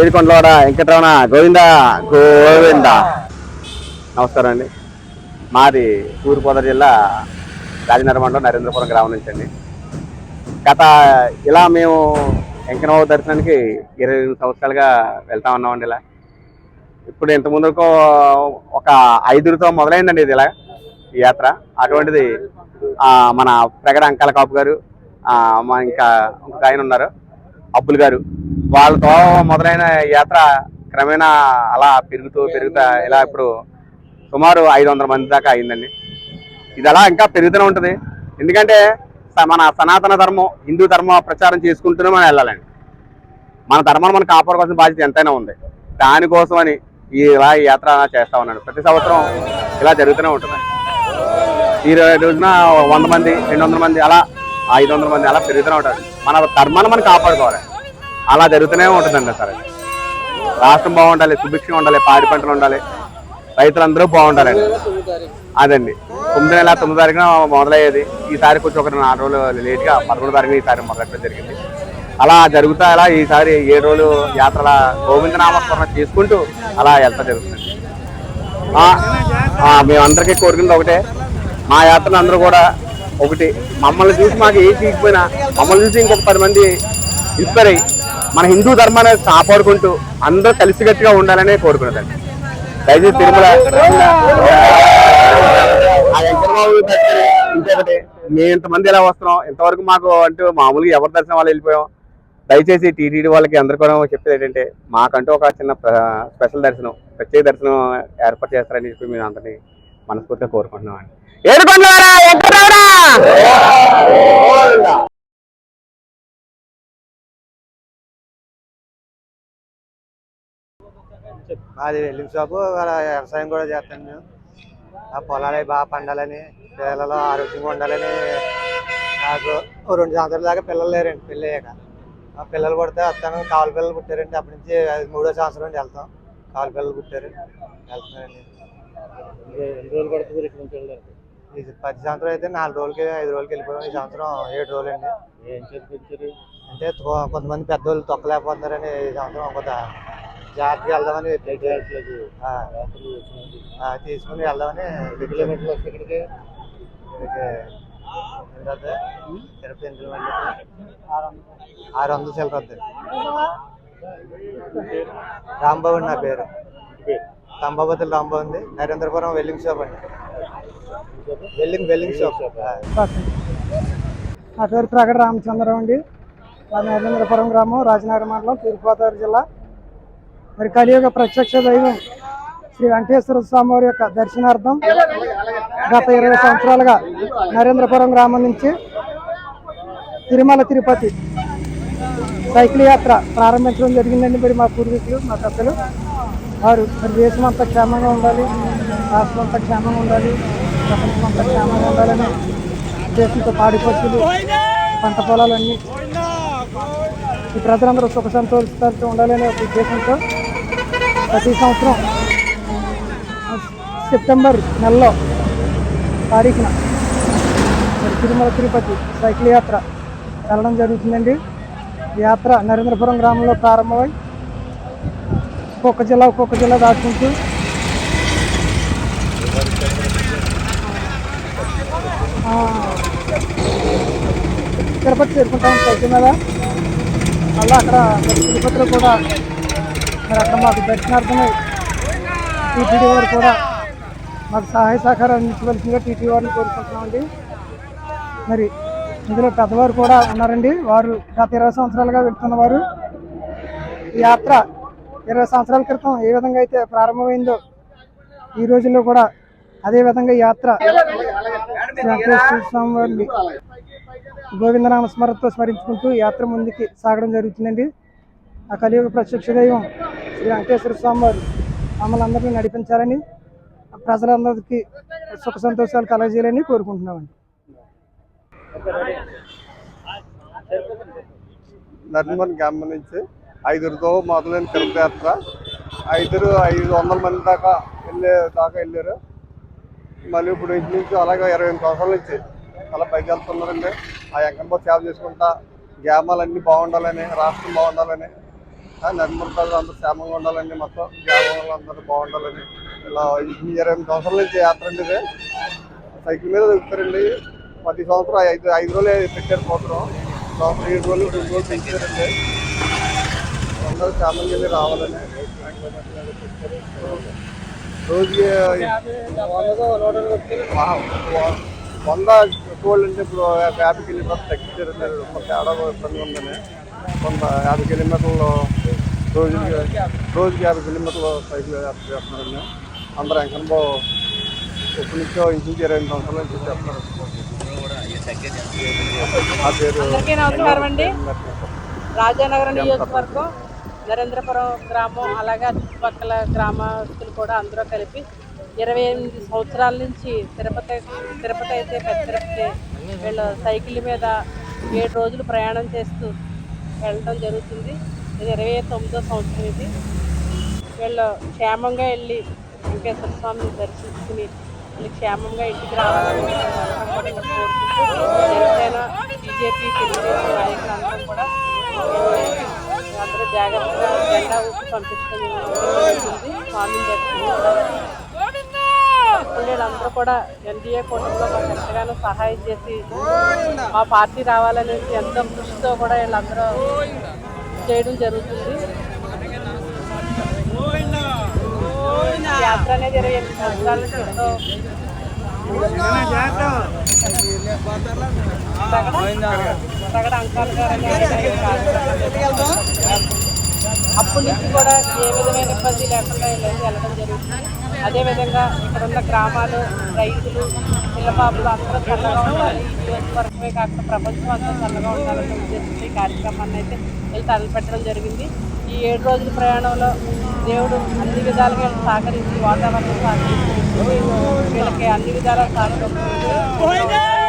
ఏడుకొండలవాడ వెంకటరమణ గోవింద గోవింద. నమస్కారం అండి మాది తూర్పుగోదావరి జిల్లా రాజనగర మండలం నరేంద్రపురం గ్రామం నుంచి అండి. గత ఇలా మేము వెంకటరావు దర్శనానికి ఇరవై ఎనిమిది సంవత్సరాలుగా వెళ్తా ఉన్నామండి ఇలా. ఇప్పుడు ఇంత ముందుకు ఒక ఐదుగురితో మొదలైందండి ఇది ఇలా ఈ యాత్ర. అటువంటిది మన ప్రగడ అంకాల కాపు గారు మా ఇంకా ఇంకొక ఆయన ఉన్నారు అబ్బుల్ గారు. వాళ్ళతో మొదలైన యాత్ర క్రమేణా అలా పెరుగుతూ పెరుగుతా ఇలా ఇప్పుడు సుమారు ఐదు వందల మంది దాకా అయిందండి. ఇది అలా ఇంకా పెరుగుతూనే ఉంటుంది. ఎందుకంటే స- మన సనాతన ధర్మం హిందూ ధర్మం ప్రచారం చేసుకుంటూనే మనం వెళ్ళాలండి. మన ధర్మాన్ని మనం కాపాడుకోవాల్సిన బాధ్యత ఎంతైనా ఉంది. దానికోసమని ఈ ఇలా ఈ యాత్ర చేస్తా ఉన్నాను. ప్రతి సంవత్సరం ఇలా జరుగుతూనే ఉంటుంది. ఈ రోజున వంద మంది రెండు వందల మంది అలా ఐదు వందల మంది అలా పెరుగుతూనే ఉంటుంది మన ధర్మాన్ని మనం కాపాడుకోవాలి. అలా జరుగుతూనే ఉంటుందండి సరే. రాష్ట్రం బాగుండాలి సుభిక్షంగా ఉండాలి పాడి పంటలు ఉండాలి రైతులందరూ బాగుండాలండి. అదండి. తొమ్మిది నెల తొమ్మిది తారీఖున మొదలయ్యేది. ఈసారి కొంచెం ఒక నాలుగు రోజులు లేట్గా పదకొండు తారీఖున ఈసారి మొదలెట్టడం జరిగింది. అలా జరుగుతా అలా ఈసారి ఏడు రోజులు యాత్రల గోవిందనామస్మరణ చేసుకుంటూ అలా వెళ్తా జరుగుతుంది. మేమందరికీ కోరుకుంది ఒకటే. మా యాత్రలు అందరూ కూడా ఒకటి మమ్మల్ని చూసి మాకు ఏ తీసిపోయినా మమ్మల్ని చూసి ఇంకొక పది మంది ఇన్స్పైర్ అయ్యి మన హిందూ ధర్మాన్ని కాపాడుకుంటూ అందరూ కలిసికట్టుగా ఉండాలని కోరుకున్నదండి. దయచేసి తిరుమల. ఇంకొకటి మేము ఇంతమంది ఎలా వస్తున్నాం? ఇంతవరకు మాకు అంటూ మామూలుగా ఎవరి దర్శనం వాళ్ళు వెళ్ళిపోయాం? దయచేసి టీటీడీ వాళ్ళకి అందరు కూడా చెప్పేది ఏంటంటే మాకంటూ ఒక చిన్న ప్ర- స్పెషల్ దర్శనం ప్రత్యేక దర్శనం ఏర్పాటు చేస్తారని చెప్పి మేము అందరినీ మనస్ఫూర్తిగా కోరుకుంటున్నాం అండి ఏడుకొండలారా, మాది వెల్డింగ్ షాపు వ్యవసాయం కూడా చేస్తాను మేము. ఆ పొలాలు బాగా పండాలని పిల్లలు ఆరోగ్యంగా ఉండాలని నాకు రెండు సంవత్సరాల దాకా పిల్లలు లేరండి పెళ్ళి అయ్యాక. ఆ పిల్లలు పుడితే వస్తాను కావాలి పిల్లలు పుట్టారండి అప్పటి నుంచి అది మూడో సంవత్సరం నుండి వెళ్తాం. కావాలి పిల్లలు పుట్టారు వెళ్తున్నారండి. నుంచి ఇది పది సంవత్సరం అయితే నాలుగు రోజులకి ఐదు రోజులకి వెళ్ళిపోయాం. ఈ సంవత్సరం ఏడు రోజులు అండి. అంటే కొంతమంది పెద్దోళ్ళు తొక్కలేకపోతున్నారని ఈ సంవత్సరం కొంత జాగ్రత్తగా వెళ్దామని తీసుకుని వెళ్దామని కిలోమీటర్లు వస్తే ఇక్కడికి? తిరుపతి ఎన్ని కిలోమీటర్లు ఆరు వందలు చిల్లర వద్దండి రాంబాబు నా పేరు. తంబాబతులు రాంబాబు ఉంది. నరేంద్రపురం వెల్లింగ్ షాప్ అండి. Welding welding shop. ఆ. నా పేరు ప్రగడ రామచంద్రం అండి. మా నరేంద్రపురం గ్రామం రాజనగర మండలం తూర్పుగోదావరి జిల్లా మరి కలియుగ ప్రత్యక్ష దైవం శ్రీ వెంకటేశ్వర స్వామి వారి యొక్క దర్శనార్థం గత ఇరవై సంవత్సరాలుగా నరేంద్రపురం గ్రామం నుంచి తిరుమల తిరుపతి సైకిల్ యాత్ర ప్రారంభించడం జరిగిందండి మరి మా పూర్వీకులు మా పెద్దలు. వారు మరి దేశం అంతా క్షేమంగా ఉండాలి రాష్ట్రం అంతా క్షేమంగా ఉండాలి ప్రపంచం అంతా క్షేమంగా ఉండాలని దేశంతో పాడి పంట పొలాలన్నీ ఈ ప్రజలందరూ సుఖ సంతోషాలతో ఉండాలనే ఒక ఉద్దేశంతో ప్రతి సంవత్సరం సెప్టెంబర్ నెలలో తారీఖున మరి తిరుమల తిరుపతి సైకిల్ యాత్ర వెళ్ళడం జరుగుతుందండి. యాత్ర నరేంద్రపురం గ్రామంలో ప్రారంభమై ఒక్కొక్క జిల్లా ఒక్కొక్క జిల్లా దాటుకుంటూ తిరుపతి చేరుకుంటాం. సైకిల్ మీద. మళ్ళీ అక్కడ తిరుపతిలో కూడా మరి అక్కడ మాకు దర్శనార్థమై టీటీడీ వారు కూడా మాకు సహాయ సహకారం అందించవలసిందిగా టీటీ వారిని కోరుకుంటున్నామండి. మరి ఇందులో పెద్దవారు కూడా ఉన్నారండి. వారు గత ఇరవై సంవత్సరాలుగా వెళ్తున్నవారు ఈ యాత్ర ఇరవై సంవత్సరాల క్రితం ఏ విధంగా అయితే ప్రారంభమైందో ఈ రోజుల్లో కూడా అదే విధంగా యాత్ర వెంకటేశ్వర స్వామి వారిని గోవిందనామ స్మరణతో స్మరించుకుంటూ యాత్ర ముందుకి సాగడం జరుగుతుందండి. ఆ కలియుగ ప్రత్యక్ష దైవం శ్రీ వెంకటేశ్వర స్వామి వారు మమ్మల్ని అందరినీ నడిపించాలని ప్రజలందరికీ సుఖ సంతోషాలు కలగజేయాలని కోరుకుంటున్నామండి. నర్మన్ గ్రామం నుంచి ఐదురుతో మొదలైన తిరుపతి ఐదురు ఐదు వందల మంది దాకా వెళ్ళే దాకా వెళ్ళారు. మళ్ళీ ఇప్పుడు ఇంటి నుంచి అలాగే ఇరవై ఎనిమిది సంవత్సరాల నుంచి అలా పైకి వెళ్తున్నారండి. ఆ వెంకటబాబు సేవ చేసుకుంటా గ్రామాలన్నీ బాగుండాలని రాష్ట్రం బాగుండాలని ఆ ప్రజలు అందరూ క్షేమంగా ఉండాలండి మొత్తం. గ్రామంలో అందరూ బాగుండాలని ఇలా ఇరవై ఎనిమిది సంవత్సరాల నుంచి యాత్ర అండి ఇది సైకిల్ మీద తిప్పుతారండి ప్రతి సంవత్సరం ఐదు ఐదు రోజులు పెట్టారు సంవత్సరం. సంవత్సరం ఏడు రోజులు రెండు రోజులు పెంచారండి. అందరూ క్షేమంగా వెళ్ళి రావాలని రోజుకి వంద కోళ్ళు అంటే ఇప్పుడు యాభై వెళ్ళి తగ్గించారండి. తేడా ఇబ్బంది ఉందని. కొంత యాభై కిలోమీటర్లు రోజుకి రోజుకి యాభై కిలోమీటర్లు సైకిల్ యాత్ర చేస్తున్నారండి అందరూ వెంకన్నబాబు ఎప్పటి నుంచో ఇంచుమించు ఇరవై ఎనిమిది సంవత్సరాల నుంచి చేస్తున్నారు ఆ పేరు రాజానగరం నియోజకవర్గం నరేంద్రపురం గ్రామం అలాగే చుట్టుపక్కల గ్రామస్తులు కూడా అందరూ కలిపి ఇరవై ఎనిమిది సంవత్సరాల నుంచి తిరుపతి తిరుపతి అయితే పెద్ద తిరుపతి. వీళ్ళు సైకిల్ మీద ఏడు రోజులు ప్రయాణం చేస్తూ వెళ్ళడం జరుగుతుంది. ఇది ఇరవై తొమ్మిదో సంవత్సరం ఇది. వీళ్ళు క్షేమంగా వెళ్ళి వెంకటేశ్వర స్వామిని దర్శించుకుని వాళ్ళు క్షేమంగా ఇంటికి రావాలని జనసేన బీజేపీ తెలుగుదేశం నాయకులందరూ కూడా అందరూ జాగ్రత్తగా జెండా ఊపి పంపించడం స్వామిని దర్శించుకోవడానికి. వీళ్ళందరూ కూడా ఎన్డీఏ కూటమిలో మాకు ఎంతగానో సహాయం చేసి మా పార్టీ రావాలనేసి ఎంతో కృషితో కూడా వీళ్ళందరూ చేయడం జరుగుతుంది. యాత్ర అనేది ఇరవై ఎనిమిది సంవత్సరాల నుంచి ఎంతో రగడ అంకాల్ గారు అప్పటి నుంచి కూడా ఏ విధమైన ఇబ్బంది లేకుండా వీళ్ళైతే వెళ్ళడం జరుగుతుంది. అదేవిధంగా ఇక్కడ ఉన్న గ్రామాలు రైతులు పిల్లబాబులు అందరూ చల్లగా ఉండాలి. ఈ నియోజకవర్గమే కాకుండా ప్రపంచం అంతా చల్లగా ఉండాలనే ఉద్దేశంతో ఈ కార్యక్రమాన్ని అయితే వీళ్ళు తలపెట్టడం జరిగింది. ఈ ఏడు రోజుల ప్రయాణంలో దేవుడు అన్ని విధాలుగా సహకరించి వాతావరణం సహకరించి వీళ్ళకి అన్ని విధాలుగా సహకరిస్తుంది